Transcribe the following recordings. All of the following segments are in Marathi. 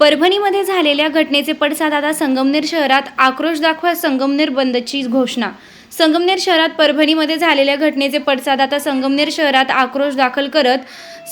परभणीमध्ये झालेल्या घटनेचे पडसाद आता संगमनेर शहरात आक्रोश दाखवा संगमनेर बंदची घोषणा. संगमनेर शहरात परभणीमध्ये झालेल्या घटनेचे पडसाद आता संगमनेर शहरात आक्रोश दाखल करत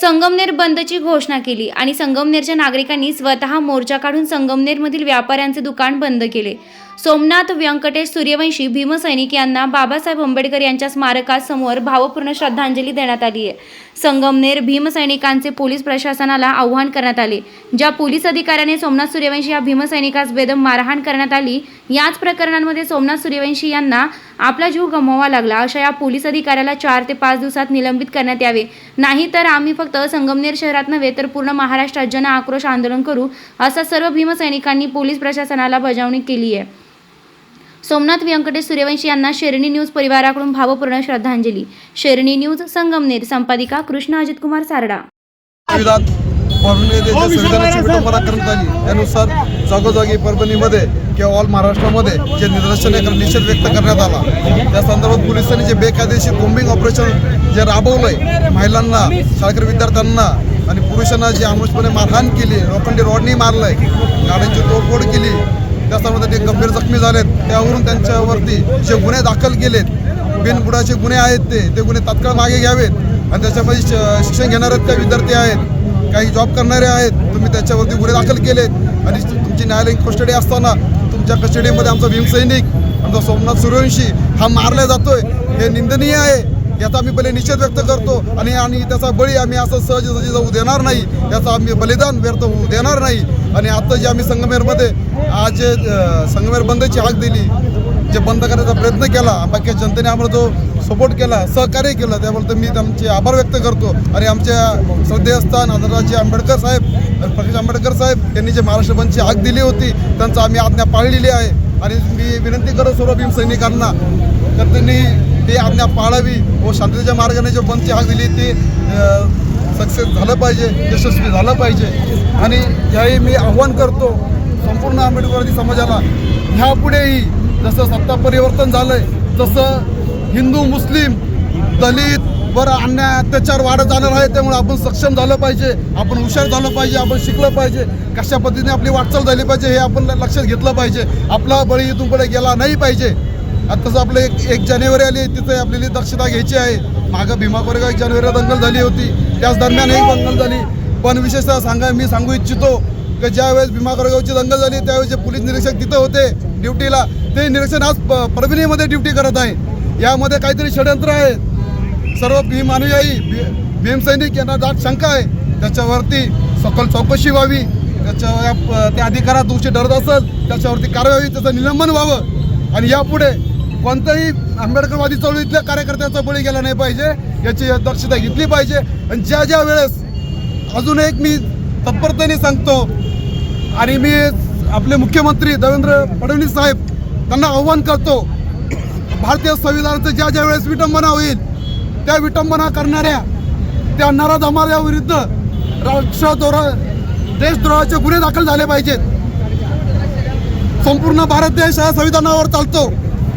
संगमनेर बंदची घोषणा केली आणि संगमनेरच्या नागरिकांनी स्वतः मोर्चा काढून संगमनेरमधील व्यापाऱ्यांचे दुकान बंद केले. सोमनाथ व्यंकटेश सूर्यवंशी भीमसैनिक यांना बाबासाहेब आंबेडकर यांच्या स्मारकासमोर भावपूर्ण श्रद्धांजली देण्यात आली आहे. संगमनेर भीमसैनिकांचे पोलीस प्रशासनाला आव्हान करण्यात आले. ज्या पोलीस अधिकाऱ्याने सोमनाथ सूर्यवंशी या भीमसैनिकास बेदम मारहाण करण्यात आली याच प्रकरणांमध्ये सोमनाथ सूर्यवंशी यांना आपला जीव गमवावा लागला अशा या पोलीस अधिकाऱ्याला चार ते पाच दिवसात निलंबित करण्यात यावे. नाही तर आम्ही फक्त संगमनेर शहरात नव्हे तर पूर्ण महाराष्ट्रात जन आक्रोश आंदोलन करू असा सर्व भीमसैनिकांनी पोलीस प्रशासनाला बजावणी केली आहे. सोमनाथ व्यंकटेश सूर्यवंशी यांना शेरणी न्यूज परिवाराकडून भावपूर्ण श्रद्धांजली. शेरणी न्यूज संगमनेर संपादिका कृष्ण अजित कुमार सारडा. जे संविधानाची विडंबना आली त्यानुसार जागोजागी परभणीमध्ये किंवा ऑल महाराष्ट्रामध्ये जे निदर्शन निषेध व्यक्त करण्यात आला त्या संदर्भात पोलिसांनी जे बेकायदेशीर कोम्बिंग ऑपरेशन जे राबवलंय महिलांना शाळकरी विद्यार्थ्यांना आणि पुरुषांना जी आमुषपणे मारहाण केली लोखंडी रॉडनी मारलंय गाड्यांची तोडफोड केली त्या संदर्भात ते गंभीर जखमी झालेत त्यावरून त्यांच्यावरती जे गुन्हे दाखल केलेत बिनबुडाचे गुन्हे आहेत ते ते गुन्हे तात्काळ मागे घ्यावेत. आणि त्याच्यामध्ये श- शिक्षण घेणारे काही विद्यार्थी आहेत काही जॉब करणारे आहेत तुम्ही त्याच्यावरती गुन्हे दाखल केलेत. आणि तुमची न्यायालयीन कस्टडी असताना तुमच्या कस्टडीमध्ये आमचा भीमसैनिक आमचा सोमनाथ सूर्यवंशी हा मारला जातोय. हे निंदनीय आहे. याचा आम्ही पहिले निषेध व्यक्त करतो आणि आणि त्याचा बळी आम्ही असं सहजासहजी जाऊ देणार नाही याचं आम्ही बलिदान व्यर्थ होऊ देणार नाही. आणि आता जे आम्ही संगमेरमध्ये आज जे संगमेर बंदची हाक दिली जे बंद करण्याचा प्रयत्न केला बाकी जनतेने आम्हाला जो सपोर्ट केला सहकार्य केलं त्याबद्दल मी आमचे आभार व्यक्त करतो. आणि आमच्या श्रद्धेस्थान आदराचे आंबेडकर साहेब आणि प्रकाश आंबेडकर साहेब यांनी जे महाराष्ट्र बंदची हाक दिली होती त्यांचा आम्ही आज्ञा पाळलेली आहे. आणि मी विनंती करतो सर्व भीम सैनिकांना तर त्यांनी ती आज्ञा पाळावी व शांततेच्या मार्गाने जे बंदची हाक दिली ती सक्सेस झालं पाहिजे यशस्वी झालं पाहिजे. आणि याही मी आव्हान करतो संपूर्ण आंबेडकरवादी समाजाला. ह्यापुढेही जसं सत्ता परिवर्तन झालंय तसं हिंदू मुस्लिम दलित वर अन्याय अत्याचार वाढत जाणार आहे त्यामुळे आपण सक्षम झालं पाहिजे आपण हुशार झालं पाहिजे आपण शिकलं पाहिजे कशा पद्धतीने आपली वाटचाल झाली पाहिजे हे आपण लक्षात घेतलं पाहिजे. आपला बळी इथून पुढे गेला नाही पाहिजे. आता तसं आपलं एक एक जानेवारी आली तिथे आपल्याला दक्षता घ्यायची आहे. मागं भीमा कोरेगाव एक जानेवारीला दंगल झाली होती. त्याच दरम्यान एक दंगल झाली. पण विशेषतः सांगा मी सांगू इच्छितो की ज्यावेळेस भीमा कोरेगावची दंगल झाली त्यावेळेस जे पोलीस निरीक्षक तिथं होते ड्युटीला. ते निरीक्षण आज प- परभणीमध्ये ड्युटी करत आहे. यामध्ये काहीतरी षडयंत्र आहे. सर्व भीम अनुयायी भी- भीमसैनिक यांना दाट शंका आहे. त्याच्यावरती सखोल चौकशी व्हावी. त्याच्या त्या अधिकारात दोषी डरत असेल त्याच्यावरती कारवाई व्हावी त्याचं निलंबन व्हावं. आणि यापुढे कोणत्याही आंबेडकरवादी चळवळीतल्या कार्यकर्त्याचा बळी गेला नाही पाहिजे याची दक्षता घेतली पाहिजे. आणि ज्या ज्या वेळेस अजून एक मी तत्परतेने सांगतो आणि मी आपले मुख्यमंत्री देवेंद्र फडणवीस साहेब त्यांना आव्हान करतो भारतीय संविधानाचं ज्या ज्या वेळेस विटंबना होईल त्या विटंबना करणाऱ्या त्या नराधमाऱ्या विरुद्ध राष्ट्रद्रोह देशद्रोहाचे गुन्हे दाखल झाले पाहिजेत. संपूर्ण भारत देश हा संविधानावर चालतो.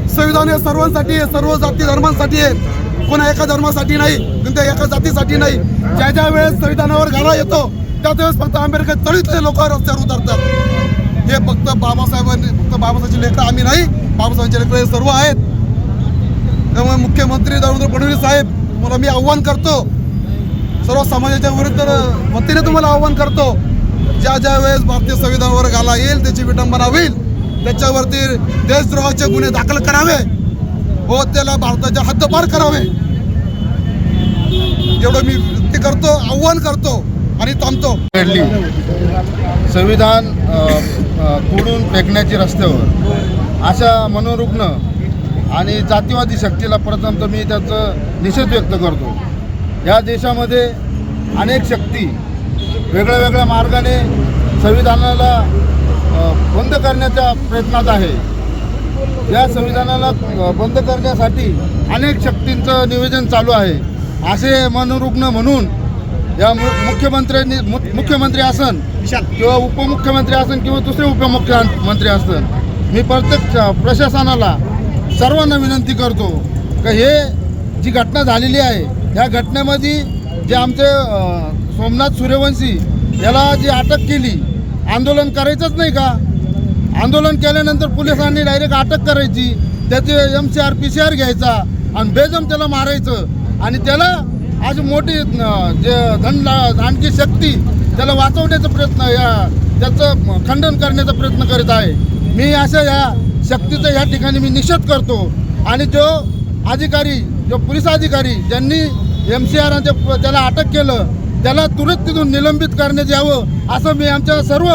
संविधान हे सर्वांसाठी आहे सर्व जाती धर्मांसाठी आहे कोणा एका धर्मासाठी नाही कोणत्या एका जातीसाठी नाही. ज्या ज्या वेळेस संविधानावर घाला येतो त्या वेळेस फक्त आंबेडकर तळीतले लोक रस्त्यावर उतरतात. हे फक्त बाबासाहेबांनी फक्त बाबासाहेबचे लेकरं आम्ही नाही बाबासाहेबांचे लेकरं हे सर्व आहेत. त्यामुळे मुख्यमंत्री देवेंद्र फडणवीस साहेब तुम्हाला मी आव्हान करतो. सर्व समाजाच्या विरुद्ध वतीने तुम्हाला आव्हान करतो. ज्या ज्या वेळेस भारतीय संविधानावर घाला येईल त्याची विटंबना होईल. त्याच्यावरती देशद्रोहाचे गुन्हे दाखल करावे व त्याला भारताच्या हद्दपार करावे. एवढं मी विनंती करतो आव्हान करतो आणि थांबतो. घडली संविधान अ, तोडून फेकण्याची रस्त्यावर अशा मनोरुग्ण आणि जातीवादी शक्तीला प्रथम तर मी त्याचं निषेध व्यक्त करतो. या देशामध्ये अनेक शक्ती वेगळ्या वेगळ्या मार्गाने संविधानाला बंद करण्याच्या प्रयत्नात आहे. या संविधानाला बंद करण्यासाठी अनेक शक्तींचं नियोजन चालू आहे. असे मनोरुग्ण म्हणून या मु मुख्यमंत्र्यांनी मु- मुख्यमंत्री असन किंवा उपमुख्यमंत्री असन किंवा दुसरे उपमुख्यमंत्री असन मी प्रत्येक प्रशासनाला सर्वांना विनंती करतो का हे जी घटना झालेली आहे ह्या घटनेमध्ये जे आमचे सोमनाथ सूर्यवंशी याला जी अटक केली आंदोलन करायचंच नाही का? आंदोलन केल्यानंतर पोलिसांनी डायरेक्ट अटक करायची. त्याचे M C R P C R घ्यायचा आणि बेजम त्याला मारायचं. आणि त्याला अशी मोठी जे धन आणखी शक्ती त्याला वाचवण्याचा प्रयत्न या त्याचं खंडन करण्याचा प्रयत्न करीत आहे. मी अशा या शक्तीचा या ठिकाणी मी निषेध करतो. आणि जो अधिकारी जो पोलीस अधिकारी ज्यांनी एम सी आर त्याला अटक केलं त्याला तुरंत तिथून निलंबित करण्यात यावं असं मी आमच्या सर्व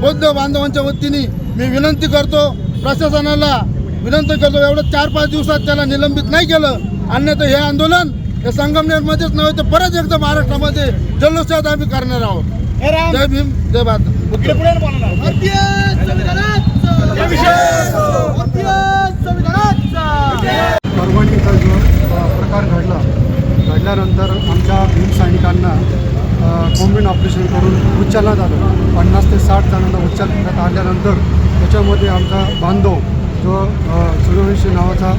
बौद्ध बांधवांच्या वतीने मी विनंती करतो. प्रशासनाला विनंती करतो एवढं चार पाच दिवसात त्याला निलंबित नाही केलं. अन्यथा हे आंदोलन हे संगमनेरमध्येच नव्हे तर परत एकदा महाराष्ट्रामध्ये जल्लोषात आम्ही करणार आहोत. जय भीम जय भारत परभणीचा जो अ, प्रकार घडला घडल्यानंतर आमच्या भीम सैनिकांना कोम्बिन ऑपरेशन करून उच्चारण्यात आलं पन्नास ते साठ जणांना उच्चार करण्यात आल्यानंतर त्याच्यामध्ये आमचा बांधव जो सूर्यवंशी नावाचा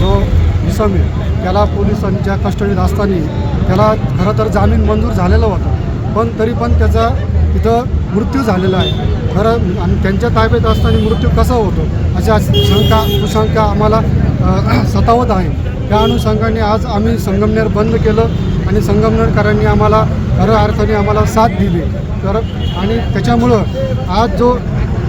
जो निसम आहे त्याला पोलिसांच्या कस्टडीत असताना त्याला खरं तर जामीन मंजूर झालेला होता. पण तरी पण त्याचा तिथं मृत्यू झालेला आहे. खरं आणि त्यांच्या ताब्यात असताना मृत्यू कसा होतो अशा शंका कुशंका आम्हाला सतावत आहे. त्या अनुषंगाने आज आम्ही संगमनेर बंद केलं आणि संगमनेरकरांनी आम्हाला खऱ्या अर्थाने आम्हाला साथ दिली. तर आणि त्याच्यामुळं आज जो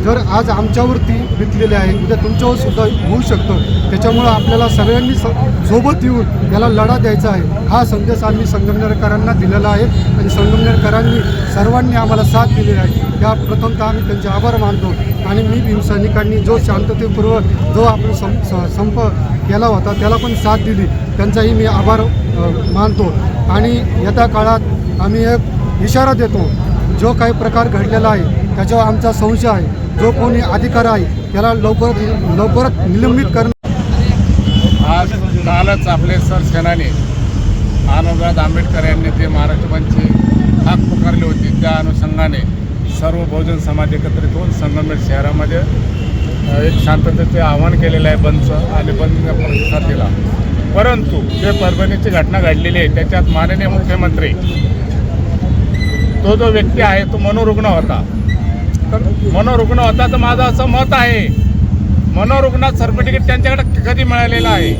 जर आज आमच्यावरती बितलेले आहे उद्या तुमच्यावर सुद्धा होऊ शकतं. त्याच्यामुळं आपल्याला सगळ्यांनी स सोबत येऊन याला लढा द्यायचा आहे. हा संदेश आम्ही संगमनेरकरांना दिलेला आहे आणि संगमनेरकरांनी सर्वांनी आम्हाला साथ दिलेली आहे. त्या प्रथमतः आम्ही त्यांचे आभार मानतो आणि मी भीमसैनिकांनी जो शांततेपूर्वक जो आपण सं स- संप केला होता त्याला पण साथ दिली. त्यांचाही मी आभार मानतो. आणि येत्या काळात आम्ही एक इशारा देतो. जो काही प्रकार घडलेला आहे त्याच्यावर आमचा संशय आहे. जो कोणी अधिकार आहे त्याला लवकरात लवकरात निलंबित करणं. आज कालच आपले सर सेनानी आनंदराज आंबेडकर यांनी ते महाराष्ट्रपंची हाक पुकारली होती. त्या अनुषंगाने सर्व बहुजन समाज एकत्रित होऊन संगमनेर शहरामध्ये एक शांततेचे आवाहन केलेलं आहे बंदचं आणि बंदचा प्रतिसाद दिला. परंतु जे परभणीची घटना घडलेली आहे त्याच्यात माननीय मुख्यमंत्री तो जो व्यक्ती आहे तो मनोरुग्ण होता. मनोरुग्ण होता तर माझं असं मत आहे. मनोरुग्णात सर्टिफिकेट त्यांच्याकडे कधी मिळालेलं आहे?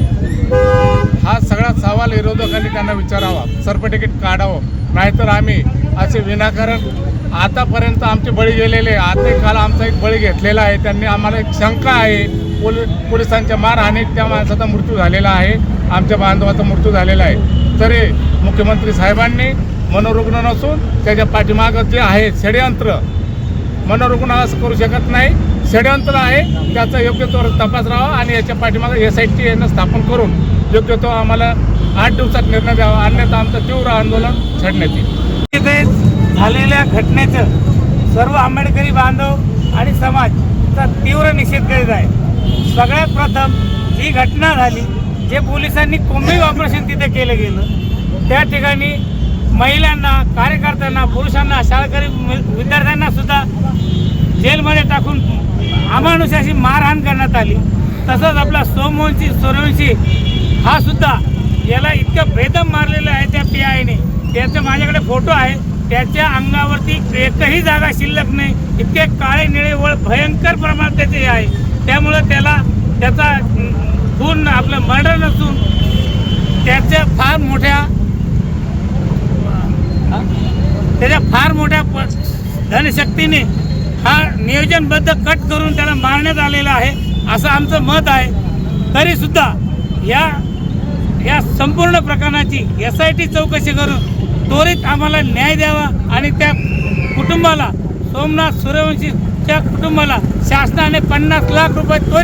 हा सगळा सवाल विरोधकांनी त्यांना विचारावा. सर्टिफिकेट काढावं. नाहीतर आम्ही असे विनाकारण आतापर्यंत आमचे बळी गेलेले आता काल आमचा एक बळी घेतलेला आहे. त्यांनी आम्हाला एक शंका आहे. पोलि पोलिसांच्या मारहाणीत त्या माणसाचा मृत्यू झालेला आहे. आमच्या बांधवाचा मृत्यू झालेला आहे. तरी मुख्यमंत्री साहेबांनी मनोरुग्ण नसून त्याच्या पाठीमागं जे आहे षडयंत्र मनोरुग्ण असं करू शकत नाही. षडयंत्र आहे. त्याचा योग्य तो तपास राहावा आणि याच्या पाठीमागे एस आय टी यांना स्थापन करून योग्य तो आम्हाला आठ दिवसात निर्णय द्यावा अन्यथा आमचं तीव्र आंदोलन छडण्यात येईल. झालेल्या घटनेचं सर्व आंबेडकरी बांधव आणि समाजचा तीव्र निषेध करीत आहे सगळ्यात प्रथम जी घटना झाली जे पोलिसांनी कोंबी ऑपरेशन तिथे केलं गेलं त्या ठिकाणी महिलांना कार्यकर्त्यांना पुरुषांना शाळकरी वि- विद्यार्थ्यांना सुद्धा जेलमध्ये टाकून अमानुषाशी मारहाण करण्यात आली. तसंच आपला सोमवंशी सोरवंशी हा सुद्धा याला इतकं बेदम मारलेलं आहे त्या पी आयने त्याचे माझ्याकडे फोटो आहे. त्याच्या अंगावरती एकही जागा शिल्लक नाही. इतके काळे निळे वळ भयंकर प्रमाणात त्याचे हे आहे. त्यामुळं त्याला त्याचा अं, खून आपलं मर्डर नसून त्याच्या फार मोठ्या त्याच्या फार मोठ्या प- धनशक्तीने हा नियोजनबद्ध कट करून त्याला मारण्यात आलेला आहे असं आमचं मत आहे. तरीसुद्धा या या संपूर्ण प्रकरणाची एस आय टी चौकशी करून त्वरित आम्हाला न्याय द्यावा आणि त्या कुटुंबाला सोमनाथ सूर्यवंशीच्या कुटुंबाला शासनाने पन्नास लाख रुपये त्वरित